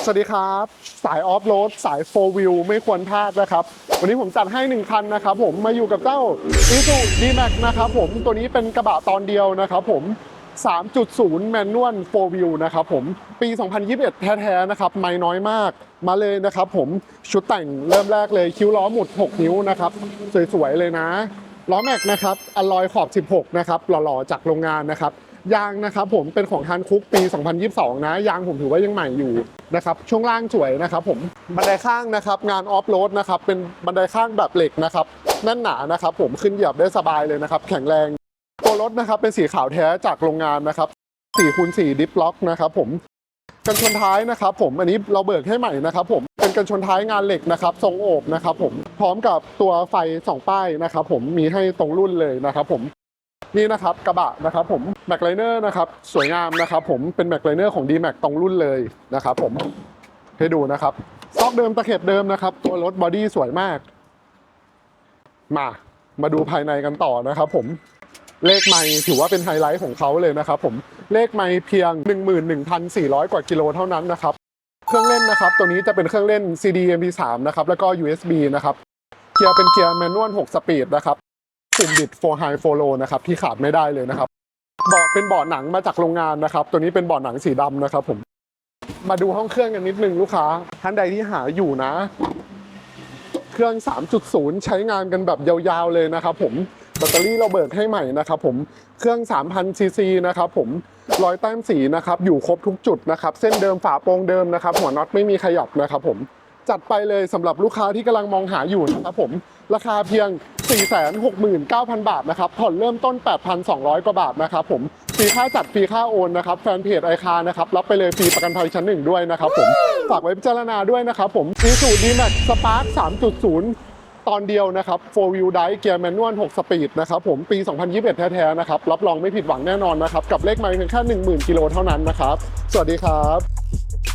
สวัสดีครับ สายออฟโรดสายโฟวิวไม่ควรพลาดนะครับ วันนี้ผมจัดให้1คันนะครับผมมาอยู่กับเจ้า i s u d m a x นะครับผมตัวนี้เป็นกระบะตอนเดียวนะครับผม 3.0 แมนนวลโฟวิวนะครับผม ปี 2021 แท้ๆนะครับ ไม่น้อยมาก มาเลยนะครับผม ชุดแต่งเริ่มแรกเลยคิ้วล้อหมุด 6 นิ้วนะครับ สวย ๆ เลยนะ ล้อแม็กนะครับอลลอยขอบ 16 นะครับ หล่อ ๆ จากโรงงานนะครับ ยางนะครับผมเป็นของฮันคุกปี 2022 นะ ยางผมถือว่ายังใหม่อยู่นะครับช่วงล่างสวยนะครับผมบันไดข้างนะครับงานออฟโรดนะครับเป็นบันไดข้างแบบเหล็กนะครับแน่นหนานะครับผมขึ้นเหยียบได้สบายเลยนะครับแข็งแรงตัวรถนะครับเป็นสีขาวแท้จากโรงงานนะครับ4คูณ4ดิฟล็อกนะครับผมกันชนท้ายนะครับผมอันนี้เราเบิกให้ใหม่นะครับผมเป็นกันชนท้ายงานเหล็กนะครับทรงโอบนะครับผมพร้อมกับตัวไฟสองป้ายนะครับผมมีให้ตรงรุ่นเลยนะครับผม นี่นะครับกระบะนะครับผมแม็กไลเนอร์นะครับสวยงามนะครับผมเป็นแม็กไลเนอร์ของ d m a x ตรงรุ่นเลยนะครับผมให้ดูนะครับซอกเดิมตะเข็บเดิมนะครับ ตัวรถบอดี้สวยมาก มามาดูภายในกันต่อนะครับผมเลขไมล์ถือว่าเป็นไฮไลท์ของเขาเลยนะครับผมเลขไมล์เพียง 11,400 กว่ากิโลเท่านั้นนะครับ เครื่องเล่นนะครับ ตัวนี้จะเป็นเครื่องเล่น CD MP3 นะครับแล้วก็ USB นะครับเกียร์เป็นเกียร์แมนนวล6สปีดนะครับ ปุ่มบิด4 High 4 Low นะครับที่ขาดไม่ได้เลยนะครับเบาะเป็นเบาะหนังมาจากโรงงานนะครับ ตัวนี้เป็นเบาะหนังสีดำนะครับผมมาดูห้องเครื่องกันนิดนึงลูกค้า ท่านใดที่หาอยู่นะ เครื่อง 3.0 ใช้งานกันแบบยาวๆเลยนะครับผมแบตเตอรี่เราเบิกให้ใหม่นะครับผมเครื่อง 3,000 ซีซีนะครับผมรอยแต้มสีนะครับอยู่ครบทุกจุดนะครับ เส้นเดิมฝาโปรงเดิมนะครับ หัวน็อตไม่มีขยับนะครับผมจัดไปเลยสำหรับลูกค้าที่กำลังมองหาอยู่นะครับผมราคาเพียง 469,000 บาทนะครับ ผ่อนเริ่มต้น 8,200 กว่าบาทนะครับผม ฟรีค่าจัด ฟรีค่าโอนนะครับ แฟนเพจไอคานะครับ รับไปเลยฟรีประกันภัยชั้นหนึ่งด้วยนะครับผม ฝากไว้พิจารณาด้วยนะครับผม i s u d m a x Spark 3.0ตอนเดียวนะครับ 4 wheel drive เกียร์แมนนวล 6 สปีดนะครับผมปี 2021 แท้ๆนะครับ รับรองไม่ผิดหวังแน่นอนนะครับ กับเลขไมล์เพียงแค่ 10,000 กิโลเท่านั้นนะครับ สวัสดีครับ